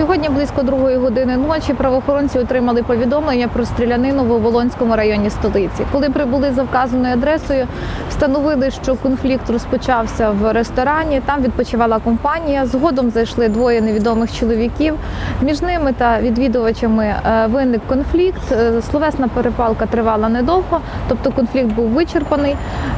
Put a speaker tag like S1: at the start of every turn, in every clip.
S1: Сьогодні близько другої години ночі правоохоронці отримали повідомлення про стрілянину в Оболонському районі столиці. Коли прибули за вказаною адресою, встановили, що конфлікт розпочався в ресторані. Там відпочивала компанія. Згодом зайшли двоє невідомих чоловіків. Між ними та відвідувачами е, виник конфлікт. Е, Словесна перепалка тривала недовго, тобто конфлікт був вичерпаний.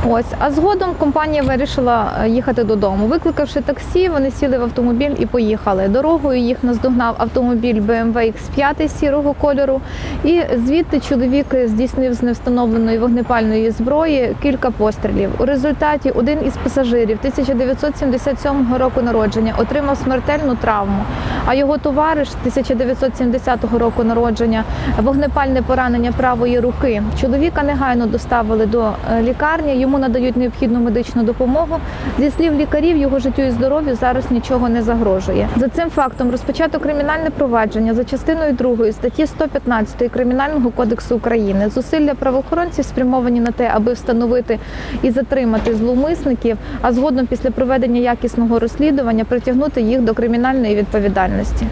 S1: Ось а згодом компанія вирішила е, їхати додому. Викликавши таксі, вони сіли в автомобіль і поїхали. Дорогою їх наздогнав автомобіль BMW X5 сірого кольору. І звідти чоловік здійснив з невстановленої вогнепальної зброї кілька пострілів. У результаті один із пасажирів 1977 року народження отримав смертельну травму, а його товариш 1970 року народження вогнепальне поранення правої руки. Чоловіка негайно доставили до е, лікарні. Йому надають необхідну медичну допомогу. Зі слів лікарів, його життю і здоров'ю зараз нічого не загрожує. За цим фактом розпочато кримінальне провадження за частиною 2 статті 115 Кримінального кодексу України. Зусилля правоохоронців спрямовані на те, аби встановити і затримати зловмисників, а згодом після проведення якісного розслідування притягнути їх до кримінальної відповідальності.